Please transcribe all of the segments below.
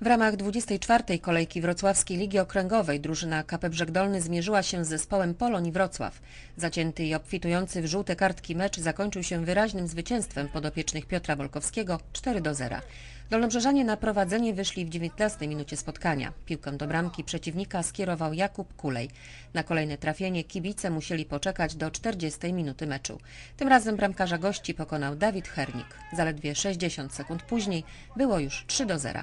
W ramach 24. kolejki Wrocławskiej Ligi Okręgowej drużyna KP Brzeg Dolny zmierzyła się z zespołem Polonii Wrocław. Zacięty i obfitujący w żółte kartki mecz zakończył się wyraźnym zwycięstwem podopiecznych Piotra Wolkowskiego 4 do 0. Dolnobrzeżanie na prowadzenie wyszli w 19 minucie spotkania. Piłkę do bramki przeciwnika skierował Jakub Kulej. Na kolejne trafienie kibice musieli poczekać do 40 minuty meczu. Tym razem bramkarza gości pokonał Dawid Hernik. Zaledwie 60 sekund później było już 3 do 0.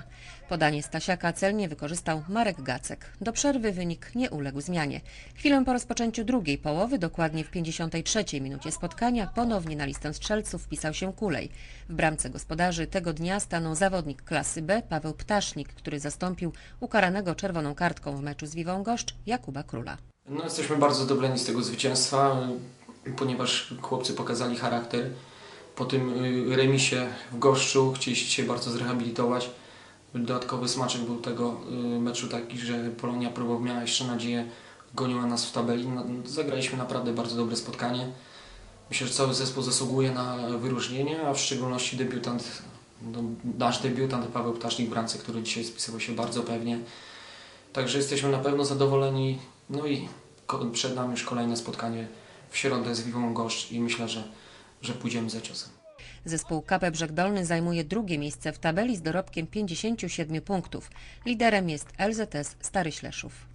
Podanie Stasiaka celnie wykorzystał Marek Gacek. Do przerwy wynik nie uległ zmianie. Chwilę po rozpoczęciu drugiej połowy, dokładnie w 53 minucie spotkania, ponownie na listę strzelców wpisał się Kulej. W bramce gospodarzy tego dnia stanął zawodnik klasy B Paweł Ptasznik, który zastąpił ukaranego czerwoną kartką w meczu z Wiwą Goszcz Jakuba Króla. No, jesteśmy bardzo zadowoleni z tego zwycięstwa, ponieważ chłopcy pokazali charakter. Po tym y, remisie w Goszczu chcieli się bardzo zrehabilitować. Dodatkowy smaczek był tego y, meczu taki, że Polonia próbował, miała jeszcze nadzieję, goniła nas w tabeli. No, Zagraliśmy naprawdę bardzo dobre spotkanie. Myślę, że cały zespół zasługuje na wyróżnienie, a w szczególności debiutant, no, nasz debiutant Paweł Ptasznik w bramce, który dzisiaj spisywał się bardzo pewnie. Także jesteśmy na pewno zadowoleni. No i przed nami już kolejne spotkanie w środę z Wiwą Goszcz i myślę, że, że pójdziemy za ciosem. Zespół KP Brzeg Dolny zajmuje drugie miejsce w tabeli z dorobkiem 57 punktów. Liderem jest LZS Stary Śleszów.